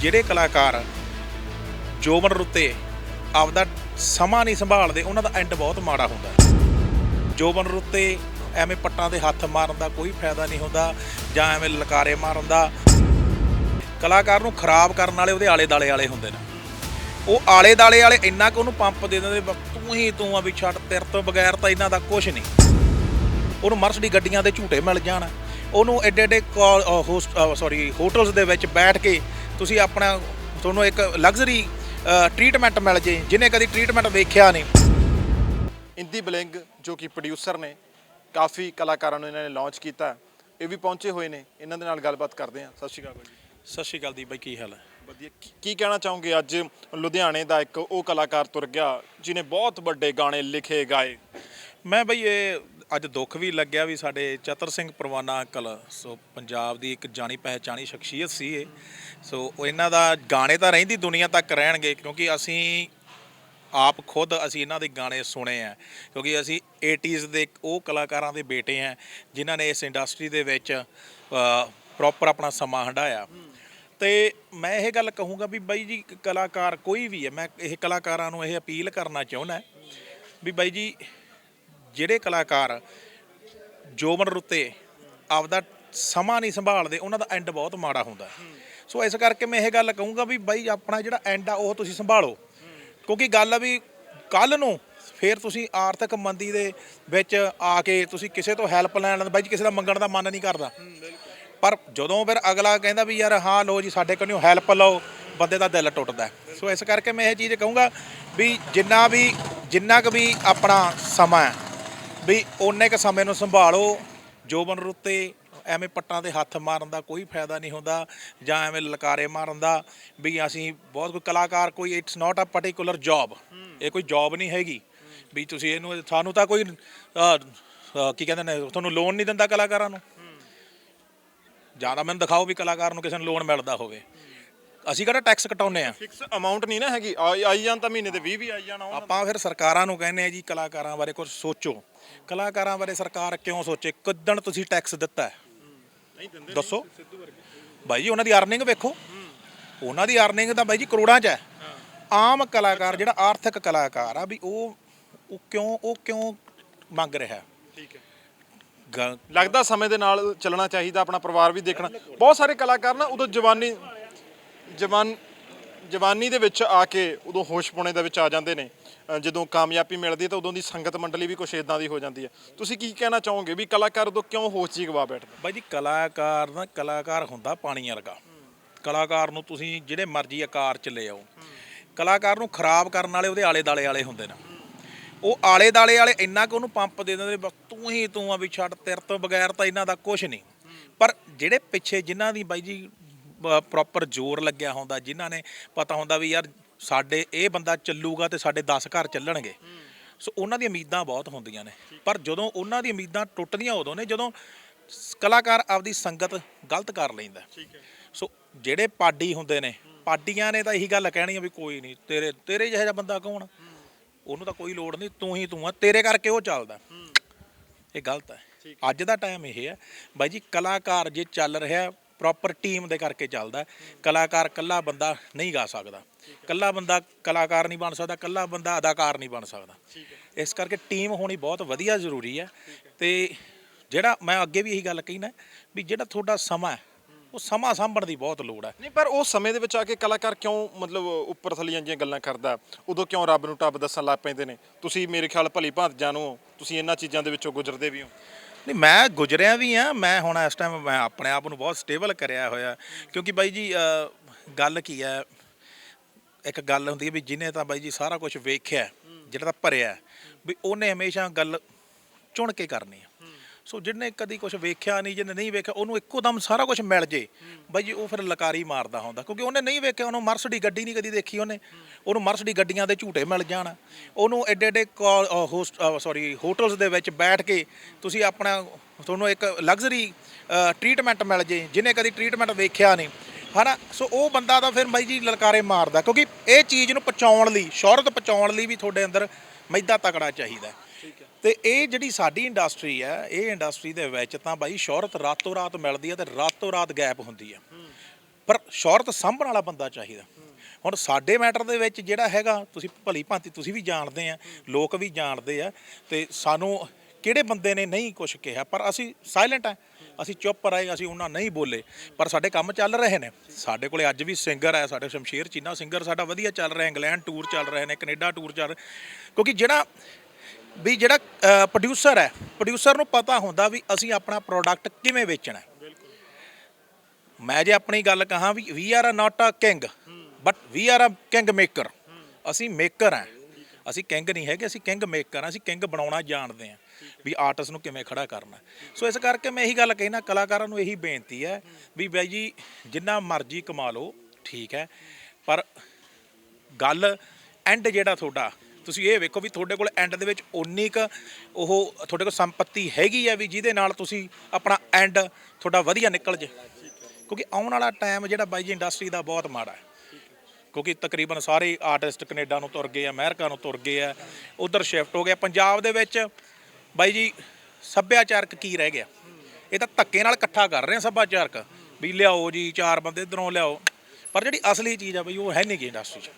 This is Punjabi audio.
ਜਿਹੜੇ ਕਲਾਕਾਰ ਜੋਬਨ ਰੁੱਤੇ ਆਪਦਾ ਸਮਾਂ ਨਹੀਂ ਸੰਭਾਲਦੇ, ਉਹਨਾਂ ਦਾ ਐਂਡ ਬਹੁਤ ਮਾੜਾ ਹੁੰਦਾ ਜੋਬਨ ਰੁੱਤੇ ਐਵੇਂ ਪੱਟਾਂ ਦੇ ਹੱਥ ਮਾਰਨ ਦਾ ਕੋਈ ਫਾਇਦਾ ਨਹੀਂ ਹੁੰਦਾ ਜਾਂ ਐਵੇਂ ਲਕਾਰੇ ਮਾਰਨ ਦਾ। ਕਲਾਕਾਰ ਨੂੰ ਖਰਾਬ ਕਰਨ ਵਾਲੇ ਉਹਦੇ ਆਲੇ ਦਾਲੇ ਵਾਲੇ ਹੁੰਦੇ ਨੇ। ਉਹ ਆਲੇ ਦਾਲੇ ਵਾਲੇ ਇੰਨਾ ਕਿ ਉਹਨੂੰ ਪੰਪ ਦੇ ਦਿੰਦੇ ਤੂੰ ਹੀ, ਤੂੰ ਆ ਵੀ ਛੱਡ, ਤੇਰੇ ਤੋਂ ਬਗੈਰ ਤਾਂ ਇਹਨਾਂ ਦਾ ਕੁਝ ਨਹੀਂ। ਉਹਨੂੰ ਮਰਸਡੀ ਗੱਡੀਆਂ ਦੇ ਝੂਟੇ ਮਿਲ ਜਾਣ। ਉਹਨੂੰ ਐਡੇ ਐਡੇ ਹੋਸਟ ਸੌਰੀ ਹੋਟਲਸ ਦੇ ਵਿੱਚ ਬੈਠ ਕੇ ਤੁਸੀਂ ਆਪਣਾ ਤੁਹਾਨੂੰ ਇੱਕ ਲਗਜ਼ਰੀ ਟ੍ਰੀਟਮੈਂਟ ਮਿਲ ਜੇ ਜਿਹਨੇ ਕਦੀ ਟ੍ਰੀਟਮੈਂਟ ਵੇਖਿਆ ਨਹੀਂ। ਇੰਦੀ ਬਲਿੰਗ ਜੋ ਕਿ ਪ੍ਰੋਡਿਊਸਰ ਨੇ ਕਾਫੀ ਕਲਾਕਾਰਾਂ ਨੂੰ ਇਹਨਾਂ ਨੇ ਲਾਂਚ ਕੀਤਾ ਇਹ ਵੀ ਪਹੁੰਚੇ ਹੋਏ ਨੇ। ਇਹਨਾਂ ਦੇ ਨਾਲ ਗੱਲਬਾਤ ਕਰਦੇ ਹਾਂ। ਸਤਿ ਸ਼੍ਰੀ ਅਕਾਲ ਬਾਈ ਜੀ। ਸਤਿ ਸ਼੍ਰੀ ਅਕਾਲ ਦੀ ਬਾਈ ਕੀ ਹਾਲ ਹੈ? ਵਧੀਆ। ਕੀ- ਕੀ ਕਹਿਣਾ ਚਾਹੋਗੇ? ਅੱਜ ਲੁਧਿਆਣੇ ਦਾ ਇੱਕ ਉਹ ਕਲਾਕਾਰ ਤੁਰ ਗਿਆ ਜਿਨੇ ਬਹੁਤ ਵੱਡੇ ਗਾਣੇ ਲਿਖੇ ਗਾਏ। ਮੈਂ ਬਈ ਇਹ ਅੱਜ ਦੁੱਖ ਵੀ ਲੱਗਿਆ ਵੀ ਸਾਡੇ ਚਤਰ ਸਿੰਘ ਪਰਵਾਨਾ ਅੰਕਲ, ਸੋ ਪੰਜਾਬ ਦੀ ਇੱਕ ਜਾਣੀ ਪਹਿਚਾਣੀ ਸ਼ਖਸੀਅਤ ਸੀ ਇਹ। ਸੋ ਇਹਨਾਂ ਦਾ ਗਾਣੇ ਤਾਂ ਰਹਿੰਦੀ ਦੁਨੀਆ ਤੱਕ ਰਹਿਣਗੇ, ਕਿਉਂਕਿ ਅਸੀਂ ਆਪ ਖੁਦ ਅਸੀਂ ਇਹਨਾਂ ਦੇ ਗਾਣੇ ਸੁਣੇ ਆ। ਕਿਉਂਕਿ ਅਸੀਂ 80s ਦੇ ਉਹ ਕਲਾਕਾਰਾਂ ਦੇ ਬੇਟੇ ਆ, ਜਿਨ੍ਹਾਂ ਨੇ ਇਸ ਇੰਡਸਟਰੀ ਦੇ ਵਿੱਚ ਪ੍ਰੋਪਰ ਆਪਣਾ ਸਮਾਂ ਹੰਢਾਇਆ। ਤੇ ਮੈਂ ਇਹ ਗੱਲ ਕਹੂੰਗਾ ਵੀ ਬਾਈ ਜੀ ਕਲਾਕਾਰ ਕੋਈ ਵੀ ਹੈ, ਮੈਂ ਇਹ ਕਲਾਕਾਰਾਂ ਨੂੰ ਇਹ ਅਪੀਲ ਕਰਨਾ ਚਾਹੁੰਦਾ, ਵੀ ਬਾਈ ਜੀ ਜਿਹੜੇ ਕਲਾਕਾਰ ਜੋਬਨ ਰੁੱਤੇ ਆਪਦਾ ਸਮਾਂ ਨਹੀਂ ਸੰਭਾਲਦੇ ਉਹਨਾਂ ਦਾ ਐਂਡ ਬਹੁਤ ਮਾੜਾ ਹੁੰਦਾ। ਸੋ ਇਸ ਕਰਕੇ ਮੈਂ ਇਹ ਗੱਲ ਕਹੂੰਗਾ ਵੀ ਬਾਈ ਆਪਣਾ ਜਿਹੜਾ ਐਂਡ ਆ ਉਹ ਤੁਸੀਂ ਸੰਭਾਲੋ ਕਿਉਂਕਿ ਗੱਲ ਆ ਵੀ ਕੱਲ ਨੂੰ ਫੇਰ ਤੁਸੀਂ ਆਰਥਿਕ ਮੰਦੀ ਦੇ ਵਿੱਚ ਆ ਕੇ ਤੁਸੀਂ ਕਿਸੇ ਤੋਂ ਹੈਲਪ ਲੈਣ ਬਾਈ ਜੀ ਕਿਸੇ ਦਾ ਮੰਗਣ ਦਾ ਮਨ ਨਹੀਂ ਕਰਦਾ ਪਰ ਜਦੋਂ ਫਿਰ ਅਗਲਾ ਕਹਿੰਦਾ ਵੀ ਯਾਰ ਹਾਂ ਲੋ ਜੀ ਸਾਡੇ ਕੋਲੋਂ ਹੈਲਪ ਲਓ ਬੰਦੇ ਦਾ ਦਿਲ ਟੁੱਟਦਾ। ਸੋ ਇਸ ਕਰਕੇ ਮੈਂ ਇਹ ਚੀਜ਼ ਕਹੂੰਗਾ ਵੀ ਜਿੰਨਾ ਵੀ ਜਿੰਨਾ ਕੁ ਵੀ ਆਪਣਾ ਸਮਾਂ ਹੈ ਵੀ ਓਨੇ ਕ ਸਮੇਂ ਨੂੰ ਸੰਭਾਲੋ ਜੋਬਨ ਰੁੱਤੇ ਐਵੇਂ ਪੱਟਾਂ ਦੇ ਹੱਥ ਮਾਰਨ ਦਾ ਕੋਈ ਫਾਇਦਾ ਨਹੀਂ ਹੁੰਦਾ ਜਾਂ ਐਵੇਂ ਲਲਕਾਰੇ ਮਾਰਨ ਦਾ ਵੀ ਅਸੀਂ ਬਹੁਤ ਕੋਈ ਕਲਾਕਾਰ ਕੋਈ it's not a particular job ਇਹ ਕੋਈ ਜੌਬ ਨਹੀਂ ਹੈਗੀ। ਵੀ ਤੁਸੀਂ ਇਹਨੂੰ ਸਾਨੂੰ ਤਾਂ ਕੋਈ ਅਹ, ਕੀ ਕਹਿੰਦੇ ਨੇ ਤੁਹਾਨੂੰ ਲੋਨ ਨਹੀਂ ਦਿੰਦਾ ਕਲਾਕਾਰਾਂ ਨੂੰ। ਜ਼ਿਆਦਾ ਮੈਨੂੰ ਦਿਖਾਓ ਵੀ ਕਲਾਕਾਰ ਨੂੰ ਕਿਸੇ ਨੂੰ ਲੋਨ ਮਿਲਦਾ ਹੋਵੇ। ਅਸੀਂ ਕਿਹੜਾ ਟੈਕਸ ਕਟਾਉਨੇ ਆ ਫਿਕਸ ਅਮਾਉਂਟ ਨਹੀਂ ਨਾ ਹੈਗੀ। ਆਈ ਆਈ ਜਾਣ ਤਾਂ ਮਹੀਨੇ ਦੇ 20 ਵੀ ਆਈ ਜਾਣ ਉਹਨਾਂ ਆਪਾਂ ਫਿਰ ਸਰਕਾਰਾਂ ਨੂੰ ਕਹਿੰਦੇ ਆ ਜੀ ਕਲਾਕਾਰਾਂ ਬਾਰੇ ਕੁਝ ਸੋਚੋ। ਕਲਾਕਾਰਾਂ ਬਾਰੇ ਸਰਕਾਰ ਕਿਉਂ ਸੋਚੇ? ਕਿਦਣ ਤੁਸੀਂ ਟੈਕਸ ਦਿੱਤਾ ਹੈ? ਨਹੀਂ ਦਿੰਦੇ ਦੱਸੋ। ਬਾਈ ਜੀ ਉਹਨਾਂ ਦੀ ਅਰਨਿੰਗ ਵੇਖੋ। ਉਹਨਾਂ ਦੀ ਅਰਨਿੰਗ ਤਾਂ ਬਾਈ ਜੀ ਕਰੋੜਾਂ 'ਚ ਹੈ। ਆਮ ਕਲਾਕਾਰ ਜਿਹੜਾ ਆਰਥਿਕ ਕਲਾਕਾਰ ਆ ਵੀ ਉਹ ਉਹ ਕਿਉਂ ਉਹ ਕਿਉਂ ਮੰਗ ਰਿਹਾ? ਠੀਕ ਹੈ। ਗ- ਲੱਗਦਾ ਸਮੇਂ ਦੇ ਨਾਲ ਚੱਲਣਾ ਚਾਹੀਦਾ ਆਪਣਾ ਪਰਿਵਾਰ ਵੀ ਦੇਖਣਾ। ਬਹੁਤ ਸਾਰੇ ਕਲਾਕਾਰ ਨਾ ਉਦੋਂ ਜਵਾਨੀ ਜਵਾਨ ਜਵਾਨੀ ਦੇ ਵਿੱਚ ਆ ਕੇ ਉਦੋਂ ਹੋਸ਼ ਪੁਣੇ ਦੇ ਵਿੱਚ ਆ ਜਾਂਦੇ ਨੇ। ਜਦੋਂ ਕਾਮਯਾਬੀ ਮਿਲਦੀ ਹੈ ਤਾਂ ਉਦੋਂ ਦੀ ਸੰਗਤ ਮੰਡਲੀ ਵੀ ਕੁਛ ਇਦਾਂ ਦੀ ਹੋ ਜਾਂਦੀ ਹੈ। ਤੁਸੀਂ ਕੀ ਕਹਿਣਾ ਚਾਹੋਗੇ ਵੀ ਕਲਾਕਾਰ ਉਦੋਂ ਕਿਉਂ ਹੋਸ਼ ਜੀ ਗਵਾ ਬੈਠਦਾ? ਬਾਈ ਜੀ, ਕਲਾਕਾਰ ਨਾ ਕਲਾਕਾਰ ਹੁੰਦਾ ਪਾਣੀ ਵਰਗਾ। ਕਲਾਕਾਰ ਨੂੰ ਤੁਸੀਂ ਜਿਹੜੇ ਮਰਜ਼ੀ ਆਕਾਰ ਚ ਲੈ ਆਓ। ਕਲਾਕਾਰ ਨੂੰ ਖਰਾਬ ਕਰਨ ਵਾਲੇ ਉਹਦੇ ਆਲੇ ਦਾਲੇ ਵਾਲੇ ਹੁੰਦੇ ਨੇ। ਉਹ ਆਲੇ ਦਾਲੇ ਵਾਲੇ ਇੰਨਾ ਕਿ ਉਹਨੂੰ ਪੰਪ ਦੇ ਦਿੰਦੇ ਵੀ ਤੂੰ ਹੀ ਤੂੰ ਆ ਵੀ ਛੱਡ, ਤੇਰੇ ਤੋਂ ਬਗੈਰ ਤਾਂ ਇਹਨਾਂ ਦਾ ਕੁਝ ਨਹੀਂ। ਪਰ ਜਿਹੜੇ ਪਿੱਛੇ ਜਿਨ੍ਹਾਂ ਦੀ ਬਾਈ ਜੀ ਪ੍ਰੋਪਰ ਜ਼ੋਰ ਲੱਗਿਆ ਹੁੰਦਾ ਜਿਨ੍ਹਾਂ ਨੇ ਪਤਾ ਹੁੰਦਾ ਵੀ ਯਾਰ ਸਾਡੇ ਇਹ ਬੰਦਾ ਚੱਲੂਗਾ ਤੇ ਸਾਡੇ 10 ਘਰ ਚੱਲਣਗੇ। ਸੋ ਉਹਨਾਂ ਦੀਆਂ ਉਮੀਦਾਂ ਬਹੁਤ ਹੁੰਦੀਆਂ ਨੇ। ਪਰ ਜਦੋਂ ਉਹਨਾਂ ਦੀ ਉਮੀਦਾਂ ਟੁੱਟਦੀਆਂ ਉਦੋਂ ਨੇ ਜਦੋਂ ਕਲਾਕਾਰ ਆਪਦੀ ਸੰਗਤ ਗਲਤ ਕਰ ਲੈਂਦਾ। ਸੋ ਜਿਹੜੇ ਪਾਡੀ ਹੁੰਦੇ ਨੇ ਪਾਡੀਆਂ ਨੇ ਤਾਂ ਇਹੀ ਗੱਲ ਕਹਿਣੀ ਆ ਵੀ ਕੋਈ ਨਹੀਂ ਤੇਰੇ ਤੇਰੇ ਜਿਹੋ ਜਿਹਾ ਬੰਦਾ ਕੌਣ? ਉਹਨੂੰ ਤਾਂ ਕੋਈ ਲੋੜ ਨਹੀਂ ਤੂੰ ਹੀ ਤੂੰ ਆ ਤੇਰੇ ਕਰਕੇ ਉਹ ਚੱਲਦਾ। ਇਹ ਗਲਤ ਹੈ। ਅੱਜ ਦਾ ਟਾਈਮ ਇਹ ਹੈ। ਬਾਈ ਜੀ ਕਲਾਕਾਰ ਜੇ ਚੱਲ ਰਿਹਾ ਪ੍ਰੋਪਰ ਟੀਮ ਦੇ ਕਰਕੇ ਚੱਲਦਾ। ਕਲਾਕਾਰ ਕੱਲਾ ਬੰਦਾ ਨਹੀਂ ਗਾ ਸਕਦਾ। ਕੱਲਾ ਬੰਦਾ ਕਲਾਕਾਰ ਨਹੀਂ ਬਣ ਸਕਦਾ ਕੱਲਾ ਬੰਦਾ ਅਦਾਕਾਰ ਨਹੀਂ ਬਣ ਸਕਦਾ। ਇਸ ਕਰਕੇ ਟੀਮ ਹੋਣੀ ਬਹੁਤ ਵਧੀਆ ਜ਼ਰੂਰੀ ਹੈ। ਤੇ ਜਿਹੜਾ ਮੈਂ ਅੱਗੇ ਵੀ ਇਹੀ ਗੱਲ ਕਹਿਣਾ ਵੀ ਜਿਹੜਾ ਤੁਹਾਡਾ ਸਮਾਂ ਹੈ ਉਹ ਸਮਾਂ ਸਾਂਭਣ ਦੀ ਬਹੁਤ ਲੋੜ ਹੈ। ਨਹੀਂ ਪਰ ਉਸ ਸਮੇਂ ਦੇ ਵਿੱਚ ਆ ਕੇ ਕਲਾਕਾਰ ਕਿਉਂ ਮਤਲਬ ਉੱਪਰ ਥਲੀਆਂ ਜੀਆਂ ਗੱਲਾਂ ਕਰਦਾ ਉਦੋਂ ਕਿਉਂ ਰੱਬ ਨੂੰ ਟੱਬ ਦੱਸਣ ਲੱਗ ਪੈਂਦੇ ਨੇ? ਤੁਸੀਂ ਮੇਰੇ ਖਿਆਲ ਭਲੀ ਭਾਂਤ ਜਾਣੋ ਤੁਸੀਂ ਇਹਨਾਂ ਚੀਜ਼ਾਂ ਦੇ ਵਿੱਚੋਂ ਗੁਜ਼ਰਦੇ ਵੀ ਹੋ। ਨਹੀਂ, ਮੈਂ ਗੁਜਰਿਆ ਵੀ ਆ, ਮੈਂ ਹੁਣ ਇਸ ਟਾਈਮ ਮੈਂ ਆਪਣੇ ਆਪ ਨੂੰ ਬਹੁਤ ਸਟੇਬਲ ਕਰਿਆ ਹੋਇਆ। ਕਿਉਂਕਿ ਬਾਈ ਜੀ ਗੱਲ ਕੀ ਹੈ, ਇੱਕ ਗੱਲ ਹੁੰਦੀ ਹੈ ਵੀ ਜਿਹਨੇ ਤਾਂ ਬਾਈ ਜੀ ਸਾਰਾ ਕੁਝ ਵੇਖਿਆ, ਜਿਹੜਾ ਤਾਂ ਭਰਿਆ, ਵੀ ਉਹਨੇ ਹਮੇਸ਼ਾ ਗੱਲ ਚੁਣ ਕੇ ਕਰਨੀ ਹੈ ਸੋ ਜਿਹਨੇ ਕਦੀ ਕੁਝ ਵੇਖਿਆ ਨਹੀਂ, ਜਿਹਨੇ ਨਹੀਂ ਵੇਖਿਆ, ਉਹਨੂੰ ਇੱਕੋ ਦਮ ਸਾਰਾ ਕੁਝ ਮਿਲ ਜੇ। ਬਾਈ ਜੀ, ਉਹ ਫਿਰ ਲਕਾਰੀ ਮਾਰਦਾ ਹੁੰਦਾ, ਕਿਉਂਕਿ ਉਹਨੇ ਨਹੀਂ ਵੇਖਿਆ, ਉਹਨੂੰ ਮਰਸਡੀ ਗੱਡੀ ਨਹੀਂ ਕਦੀ ਦੇਖੀ ਉਹਨੇ। ਉਹਨੂੰ ਮਰਸਡੀ ਗੱਡੀਆਂ ਦੇ ਝੂਟੇ ਮਿਲ ਜਾਣ। ਉਹਨੂੰ ਐਡੇ ਐਡੇ ਹੋਸਟ ਸੌਰੀ ਹੋਟਲਸ ਦੇ ਵਿੱਚ ਬੈਠ ਕੇ ਤੁਸੀਂ ਆਪਣਾ, ਤੁਹਾਨੂੰ ਇੱਕ ਲਗਜ਼ਰੀ ਟ੍ਰੀਟਮੈਂਟ ਮਿਲ ਜੇ, ਜਿਹਨੇ ਕਦੀ ਟ੍ਰੀਟਮੈਂਟ ਵੇਖਿਆ ਨਹੀਂ। ਹਨਾ? ਸੋ ਉਹ ਬੰਦਾ ਤਾਂ ਫਿਰ ਬਾਈ ਜੀ ਲਲਕਾਰੇ ਮਾਰਦਾ, ਕਿਉਂਕਿ ਇਹ ਚੀਜ਼ ਨੂੰ ਪਹੁੰਚਾਉਣ ਲਈ, ਸ਼ੋਹਰਤ ਪਹੁੰਚਾਉਣ ਲਈ ਵੀ ਤੁਹਾਡੇ ਅੰਦਰ ਮੈਦਾ ਤਕੜਾ ਚਾਹੀਦਾ। ਤੇ ਇਹ ਜਿਹੜੀ ਸਾਡੀ ਇੰਡਸਟਰੀ ਹੈ, ਇਹ ਇੰਡਸਟਰੀ ਦੇ ਵਿੱਚ ਤਾਂ ਬਾਈ ਸ਼ੋਹਰਤ ਰਾਤੋਂ ਰਾਤ ਮਿਲਦੀ ਹੈ ਤੇ ਰਾਤੋਂ ਰਾਤ ਗਾਇਬ ਹੁੰਦੀ ਹੈ। ਪਰ ਸ਼ੌਹਰਤ ਸਾਂਭਣ ਵਾਲਾ ਬੰਦਾ ਚਾਹੀਦਾ। ਹੁਣ ਸਾਡੇ ਮੈਟਰ ਦੇ ਵਿੱਚ ਜਿਹੜਾ ਹੈਗਾ, ਤੁਸੀਂ ਭਲੀ ਭਾਂਤੀ ਤੁਸੀਂ ਵੀ ਜਾਣਦੇ ਆ, ਲੋਕ ਵੀ ਜਾਣਦੇ ਆ ਤੇ ਸਾਨੂੰ ਕਿਹੜੇ ਬੰਦੇ ਨੇ ਨਹੀਂ ਕੁਝ ਕਿਹਾ, ਪਰ ਅਸੀਂ ਸਾਇਲੈਂਟ ਆ। ਅਸੀਂ ਚੁੱਪ ਰਹੇ, ਅਸੀਂ ਉਹਨਾਂ ਨਹੀਂ ਬੋਲੇ, ਪਰ ਸਾਡੇ ਕੰਮ ਚੱਲ ਰਹੇ ਨੇ। ਸਾਡੇ ਕੋਲੇ ਅੱਜ ਵੀ ਸਿੰਗਰ ਹੈ ਸਾਡੇ ਸ਼ਮਸ਼ੀਰ ਚੀਨਾ ਸਿੰਗਰ ਸਾਡਾ ਵਧੀਆ ਚੱਲ ਰਿਹਾ, ਇੰਗਲੈਂਡ ਟੂਰ ਚੱਲ ਰਹੇ ਨੇ, ਕੈਨੇਡਾ ਟੂਰ ਚੱਲ ਕਿਉਂਕਿ ਜਿਹੜਾ ਵੀ ਜਿਹੜਾ ਪ੍ਰੋਡਿਊਸਰ ਹੈ ਪ੍ਰੋਡਿਊਸਰ ਨੂੰ ਪਤਾ ਹੁੰਦਾ ਵੀ ਅਸੀਂ ਆਪਣਾ ਪ੍ਰੋਡਕਟ ਕਿਵੇਂ ਵੇਚਣਾ ਹੈ। ਮੈਂ ਜੇ ਆਪਣੀ ਗੱਲ ਕਹਾਂ ਵੀ we are not a king but we are a king maker ਅਸੀਂ ਮੇਕਰ ਹਾਂ। ਅਸੀਂ ਕਿੰਗ ਨਹੀਂ ਹੈਗੇ, ਅਸੀਂ ਕਿੰਗ ਮੇਕਰ ਹਾਂ। ਅਸੀਂ ਕਿੰਗ ਬਣਾਉਣਾ ਜਾਣਦੇ ਹਾਂ ਵੀ ਆਰਟਿਸਟ ਨੂੰ ਕਿਵੇਂ ਖੜਾ ਕਰਨਾ ਸੋ ਇਸ ਕਰਕੇ ਮੈਂ ਇਹੀ ਗੱਲ ਕਹਿਣਾ ਕਲਾਕਾਰਾਂ ਨੂੰ ਇਹੀ ਬੇਨਤੀ ਹੈ ਵੀ ਬਾਈ ਜੀ, ਜਿੰਨਾ ਮਰਜ਼ੀ ਕਮਾ ਲਓ, ਠੀਕ ਹੈ। ਪਰ ਗੱਲ ਐਂਡ ਜਿਹੜਾ ਤੁਹਾਡਾ ਤੁਸੀਂ ਇਹ ਵੇਖੋ ਵੀ ਤੁਹਾਡੇ ਕੋਲ ਐਂਡ ਦੇ ਵਿੱਚ ਉਨੀ ਕ ਉਹ ਤੁਹਾਡੇ ਕੋਲ ਸੰਪਤੀ ਹੈਗੀ ਆ ਵੀ ਜਿਹਦੇ ਨਾਲ ਤੁਸੀਂ ਆਪਣਾ ਐਂਡ ਤੁਹਾਡਾ ਵਧੀਆ ਨਿਕਲ ਜੇ। ਕਿਉਂਕਿ ਆਉਣ ਵਾਲਾ ਟਾਈਮ ਜਿਹੜਾ ਬਾਈ ਜੀ ਇੰਡਸਟਰੀ ਦਾ ਬਹੁਤ ਮਾੜਾ ਹੈ। ਕਿਉਂਕਿ ਤਕਰੀਬਨ ਸਾਰੇ ਆਰਟਿਸਟ ਕੈਨੇਡਾ ਨੂੰ ਤੁਰ ਗਏ ਆ ਅਮਰੀਕਾ ਨੂੰ ਤੁਰ ਗਏ ਆ, ਉਧਰ ਸ਼ਿਫਟ ਹੋ ਗਿਆ। ਪੰਜਾਬ ਦੇ ਵਿੱਚ ਬਾਈ ਜੀ ਸੱਭਿਆਚਾਰਕ ਕੀ ਰਹਿ ਗਿਆ? ਇਹ ਤਾਂ ਧੱਕੇ ਨਾਲ ਇਕੱਠਾ ਕਰ ਰਹੇ ਆ ਸੱਭਿਆਚਾਰਕ। ਵੀ ਲਿਆਓ ਜੀ, ਚਾਰ ਬੰਦੇ ਇਧਰੋਂ ਲਿਆਓ। ਪਰ ਜਿਹੜੀ ਅਸਲੀ ਚੀਜ਼ ਆ ਬਈ ਉਹ ਹੈ ਨਹੀਂ ਗੀ ਇੰਡਸਟਰੀ 'ਚ।